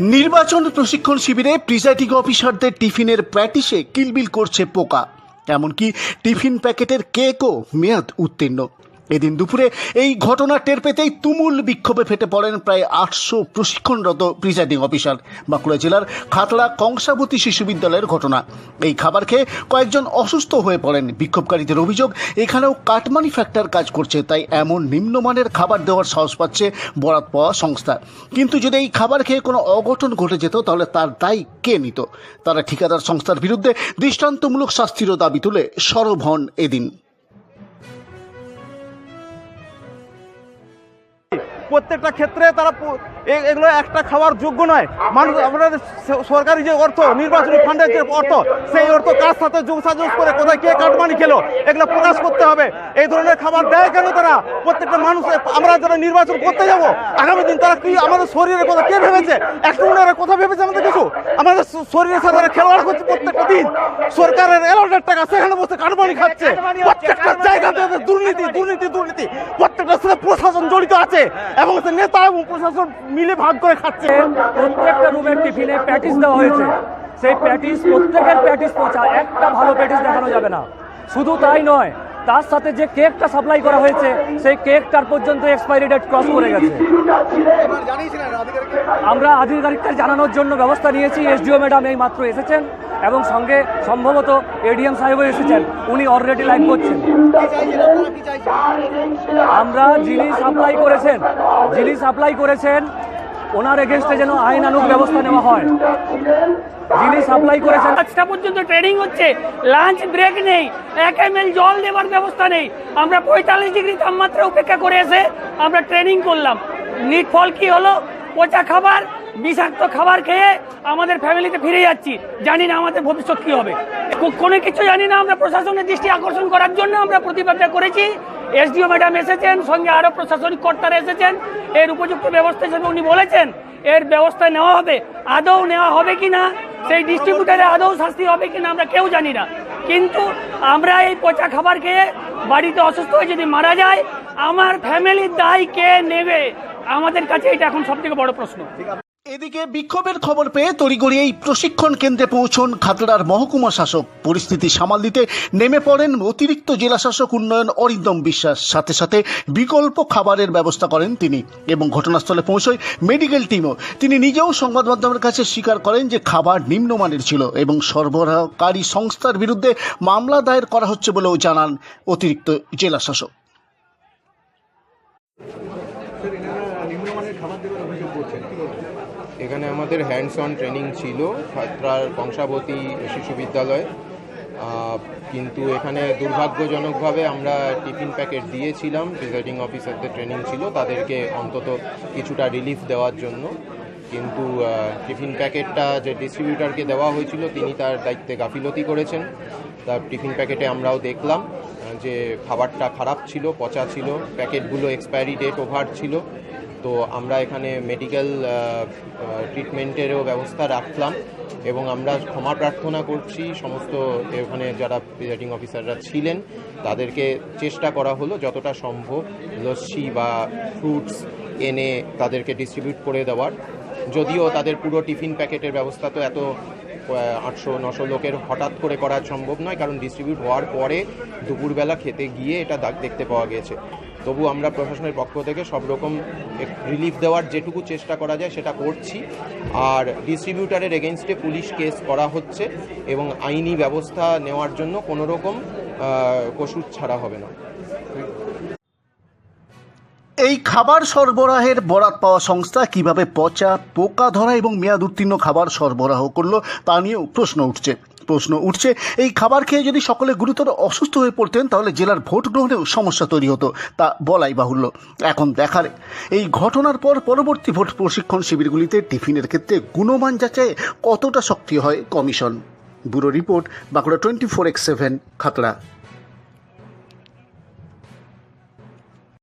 নির্বাচন প্রশিক্ষণ শিবিরে প্রিজাইডিং অফিসারদের টিফিনের প্র্যাটিসে কিলবিল করছে পোকা। এমনকি টিফিন প্যাকেটের কেকও মেয়াদ উত্তীর্ণ। এদিন দুপুরে এই ঘটনা টের পেতেই তুমুল বিক্ষোভে ফেটে পড়েন প্রায় আটশো প্রশিক্ষণরত প্রিজাইডিং অফিসার। বাঁকুড়া জেলার খাতড়া কংসাবতী শিশু বিদ্যালয়ের ঘটনা। এই খাবার খেয়ে কয়েকজন অসুস্থ হয়ে পড়েন। বিক্ষোভকারীদের অভিযোগ, এখানেও কাটমানি ফ্যাক্টর কাজ করছে, তাই এমন নিম্নমানের খাবার দেওয়ার সাহস পাচ্ছে বরাত পাওয়া সংস্থা। কিন্তু যদি এই খাবার খেয়ে কোনো অঘটন ঘটে যেত, তাহলে তার দায় কে নিত? তারা ঠিকাদার সংস্থার বিরুদ্ধে দৃষ্টান্তমূলক শাস্তিরও দাবি তুলে সরব হন এদিন। প্রত্যেকটা ক্ষেত্রে তারা পু- এ- এগুলো একটা খাওয়ার যোগ্য নয়। মানুষ আমাদের স- সরকারি যে অর্থ নির্বাচনী ফান্ডের যে অর্থ সেই অর্থ কার সাথে যোগসাযোগ করে কোথায় কে কাটমানি খেলো এগুলো প্রকাশ করতে হবে। এই ধরনের খাবার দেয় কেন তারা? প্রত্যেকটা মানুষ আমরা যারা নির্বাচন করতে যাব আগামী দিন তারা কি আমাদের শরীরের কথা কে ভেবেছে? একটু ওনারা কথা ভেবেছে আমাদের কিছু? আমাদের শরীরের সাথে খেলোয়াড় করছে প্রত্যেকটা দিন। সরকারের এলাটের টাকা সেখানে বসে কাটমানি খাচ্ছে। প্রত্যেকটা জায়গাতে দুর্নীতি দুর্নীতি দুর্নীতি। প্রত্যেকটা সাথে প্রশাসন জড়িত আছে এবং নেতা এবং প্রশাসন মিলে ভাগ করে খাচ্ছে। প্রত্যেকটা রুমের টিফিনে প্যাটিস দেওয়া হয়েছে। সেই প্যাটিস প্রত্যেকের প্যাটিস পচা, একটা ভালো প্যাটিস দেখানো যাবে না। শুধু তাই নয় তার সাথে যে কেকটা সাপ্লাই করা হয়েছে, সেই কেকটার পর্যন্ত এক্সপায়ারি ডেট ক্রস করে গেছে। আমরা আধিকারিকদের জানানোর জন্য ব্যবস্থা নিয়েছি। এসডিও ম্যাডাম এই মাত্র এসেছেন এবং সঙ্গে সম্ভবত এডিএম সাহেবও এসেছেন। উনি অলরেডি লাইভ করছেন। আমরা যিনি সাপ্লাই করেছেন, যিনি সাপ্লাই করেছেন ওনার এগেনস্টে যেন আইন আইনানুগ ব্যবস্থা নেওয়া হয়। যিনি সাপ্লাই করেছেন পাঁচটা পর্যন্ত ট্রেনিং হচ্ছে লাঞ্চ ব্রেক নেই, এক এম এল জল দেওয়ার ব্যবস্থা নেই। আমরা পঁয়তাল্লিশ ডিগ্রি তাপমাত্রা উপেক্ষা করে এসে আমরা ট্রেনিং করলাম। নিট ফল কি হলো? পচা খাবার, বিষাক্ত খাবার খেয়ে আমাদের ফ্যামিলিতে ফিরে যাচ্ছি। জানি না আমাদের ভবিষ্যৎ কি হবে। কোনো কিছু জানি না আমরা প্রশাসনের দৃষ্টি আকর্ষণ করার জন্য আমরা প্রতিবাদটা করেছি। এসডিও ম্যাডাম এসেছেন, সঙ্গে আরও প্রশাসনিক কর্তারা এসেছেন। এর উপযুক্ত ব্যবস্থা হিসেবে উনি বলেছেন, এর ব্যবস্থা নেওয়া হবে। আদৌ নেওয়া হবে কি না সেই ডিস্ট্রিবিউটারে আদৌ শাস্তি হবে কি না আমরা কেউ জানি না। কিন্তু আমরা এই পচা খাবার খেয়ে বাড়িতে অসুস্থ হয়ে যদি মারা যায়, আমার ফ্যামিলির দায় কে নেবে? আমাদের কাছে এটা এখন সব থেকে বড় প্রশ্ন। এদিকে বিক্ষোভের খবর পেয়ে তড়িগড়ি এই প্রশিক্ষণ কেন্দ্রে পৌঁছন খাতড়ার মহকুমা শাসক। পরিস্থিতি সামাল দিতে নেমে পড়েন অতিরিক্ত জেলা শাসক উন্নয়ন অরিন্দম বিশ্বাস। সাথে সাথে বিকল্প খাবারের ব্যবস্থা করেন তিনি এবং ঘটনাস্থলে পৌঁছয় মেডিকেল টিমও। তিনি নিজেও সংবাদ মাধ্যমের কাছে স্বীকার করেন যে খাবার নিম্নমানের ছিল এবং সরবরাহকারী সংস্থার বিরুদ্ধে মামলা দায়ের করা হচ্ছে বলেও জানান অতিরিক্ত জেলা শাসক। এখানে আমাদের হ্যান্ডস অন ট্রেনিং ছিল খাতড়ার কংসাবতী শিশু বিদ্যালয় কিন্তু এখানে দুর্ভাগ্যজনকভাবে আমরা টিফিন প্যাকেট দিয়েছিলাম প্রিজাইডিং অফিসারদের ট্রেনিং ছিল, তাদেরকে অন্তত কিছুটা রিলিফ দেওয়ার জন্য। কিন্তু টিফিন প্যাকেটটা যে ডিস্ট্রিবিউটারকে দেওয়া হয়েছিল, তিনি তার দায়িত্বে গাফিলতি করেছেন। তার টিফিন প্যাকেটে আমরাও দেখলাম যে খাবারটা খারাপ ছিল, পচা ছিল, প্যাকেটগুলো এক্সপায়ারি ডেট ওভার ছিল। তো আমরা এখানে মেডিকেল ট্রিটমেন্টেরও ব্যবস্থা রাখলাম এবং আমরা ক্ষমা প্রার্থনা করছি। সমস্ত ওখানে যারা প্রিজাইডিং অফিসাররা ছিলেন, তাদেরকে চেষ্টা করা হলো যতটা সম্ভব লস্যি বা ফ্রুটস এনে তাদেরকে ডিস্ট্রিবিউট করে দেওয়ার। যদিও তাদের পুরো টিফিন প্যাকেটের ব্যবস্থা তো এত আটশো, নশো লোকের হঠাৎ করে করা সম্ভব নয়, কারণ ডিস্ট্রিবিউট হওয়ার পরে দুপুরবেলা খেতে গিয়ে এটা দাগ দেখতে পাওয়া গেছে। তবু আমরা প্রশাসনের পক্ষ থেকে সব রকম রিলিফ দেওয়ার যেটুকু চেষ্টা করা যায় সেটা করছি। আর ডিস্ট্রিবিউটারের এগেনস্টে পুলিশ কেস করা হচ্ছে এবং আইনি ব্যবস্থা নেওয়ার জন্য কোনো রকম কসুর ছাড়া হবে না। এই খাবার সরবরাহের বরাত পাওয়া সংস্থা কীভাবে পচা, পোকা ধরা এবং মেয়াদ উত্তীর্ণ খাবার সরবরাহ করল তা নিয়েও প্রশ্ন উঠছে। প্রশ্ন উঠছে, এই খাবার খেয়ে যদি সকলে গুরুতর অসুস্থ হয়ে পড়তেন, তাহলে জেলার ভোট গ্রহণেও সমস্যা তৈরি হতো, তা বলাই বাহুল্য। এখন দেখার, এই ঘটনার পর পরবর্তী ভোট প্রশিক্ষণ শিবিরগুলিতে টিফিনের ক্ষেত্রে গুণমান যাচাইয়ে কতটা সক্রিয় হয় commission. Bureau report, Bankura twenty four X seven, Khatra.